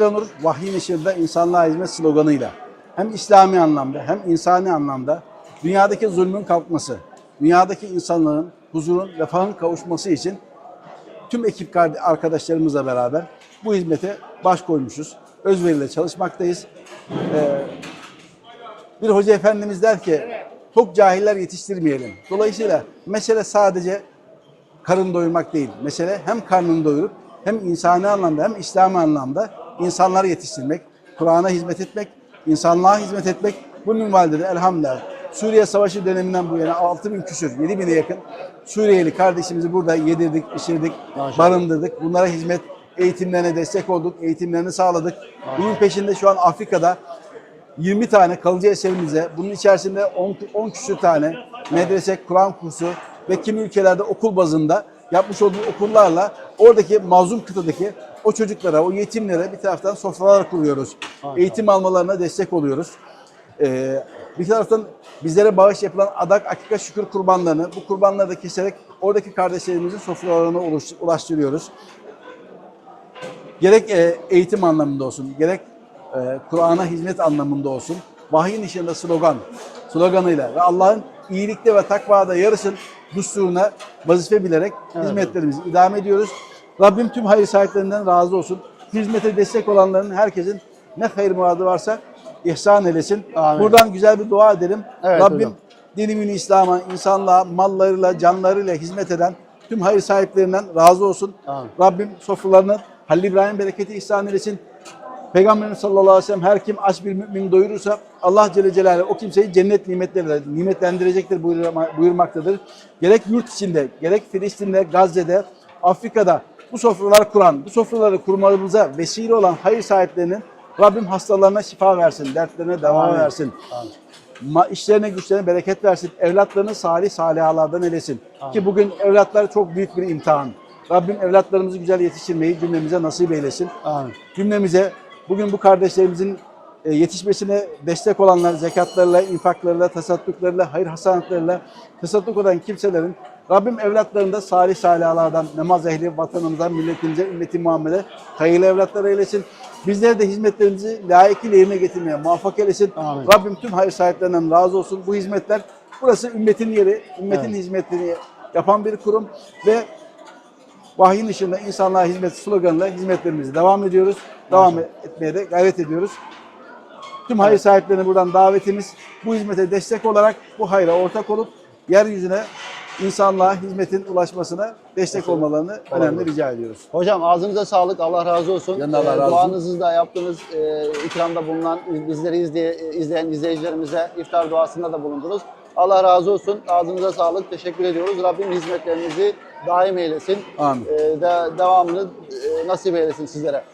Nur Vahyin Işığında İnsanlığa Hizmet sloganıyla hem İslami anlamda hem insani anlamda dünyadaki zulmün kalkması, dünyadaki insanlığın huzurun, refahın kavuşması için tüm ekip arkadaşlarımızla beraber bu hizmete baş koymuşuz. Özveriyle çalışmaktayız. Ee, bir hoca efendimiz der ki çok cahiller yetiştirmeyelim. Dolayısıyla mesele sadece karın doyurmak değil. Mesele hem karnını doyurup hem insani anlamda hem İslami anlamda insanları yetiştirmek, Kur'an'a hizmet etmek, insanlığa hizmet etmek. Bu minvalde de elhamdülillah Suriye Savaşı döneminden bu yana 6 bin küsür, 7 bine yakın Suriyeli kardeşimizi burada yedirdik, içirdik, barındırdık. Bunlara hizmet, eğitimlerine destek olduk, eğitimlerini sağladık. Bunun peşinde şu an Afrika'da 20 tane kalıcı eserimize, bunun içerisinde 10, 10 küsür tane medrese, Kur'an kursu ve kimi ülkelerde okul bazında yapmış olduğu okullarla oradaki mazlum kıtadaki o çocuklara, o yetimlere bir taraftan sofralar kuruyoruz. Eğitim almalarına destek oluyoruz. Ee, bir taraftan bizlere bağış yapılan adak, akika, şükür kurbanlarını, bu kurbanları da keserek oradaki kardeşlerimizin sofralarına ulaş- ulaştırıyoruz gerek e, eğitim anlamında olsun, gerek e, Kur'an'a hizmet anlamında olsun, vahyin işinde slogan, sloganıyla ve Allah'ın iyilikte ve takvada yarışın düsturuna vazife bilerek hizmetlerimizi idame ediyoruz. Rabbim tüm hayır sahiplerinden razı olsun. Hizmete destek olanların herkesin ne hayır muradı varsa ihsan eylesin. Amin. Buradan güzel bir dua edelim. Evet Rabbim hocam. dinimini İslam'a, insanlığa, mallarıyla, canlarıyla hizmet eden tüm hayır sahiplerinden razı olsun. Amin. Rabbim sofralarını Halil İbrahim bereketi ihsan eylesin. Peygamberimiz sallallahu aleyhi ve sellem her kim aç bir mümin doyurursa Allah Celle Celaluhu o kimseyi cennet nimetleriyle nimetlendirecektir buyurma- buyurmaktadır. Gerek yurt içinde, gerek Filistin'de, Gazze'de, Afrika'da bu sofraları kuran, bu sofraları kurmamıza vesile olan hayır sahiplerinin Rabbim hastalarına şifa versin, dertlerine deva Amin. versin. Amin. Ma işlerine güçlerine bereket versin. Evlatlarını salih salihalardan eylesin. Ki bugün evlatlar çok büyük bir imtihan. Rabbim evlatlarımızı güzel yetiştirmeyi cümlemize nasip eylesin. Amin. Cümlemize bugün bu kardeşlerimizin e, yetişmesine destek olanlar zekatlarıyla, infaklarıyla, tasadduklarıyla, hayır hasanatlarıyla tasadduk eden kimselerin Rabbim evlatlarında salih salihalardan, namaz ehli, vatanımıza, milletimize, ümmeti Muhammed'e hayırlı evlatlar eylesin. Bizleri de hizmetlerimizi layıkıyla yerine getirmeye muvaffak eylesin. Amin. Rabbim tüm hayır sahiplerinden razı olsun. Bu hizmetler, burası ümmetin yeri, ümmetin Evet. hizmetini yapan bir kurum ve vahyin ışığında insanlığa hizmet sloganıyla hizmetlerimizi devam ediyoruz. Devam etmeye de gayret ediyoruz. Tüm hayır sahiplerine buradan davetimiz bu hizmete destek olarak bu hayra ortak olup yeryüzüne insanlığa hizmetin ulaşmasına destek olmalarını önemli rica ediyoruz. Hocam ağzınıza sağlık. Allah razı olsun. Yanında Allah razı olsun. Duanızı da yaptığınız e, ikramda bulunan bizleri izleye, izleyen izleyicilerimize iftar duasında da bulundunuz. Allah razı olsun. Ağzınıza sağlık. Teşekkür ediyoruz. Rabbim hizmetlerinizi daim eylesin. Amin. E, de, devamını e, nasip eylesin sizlere.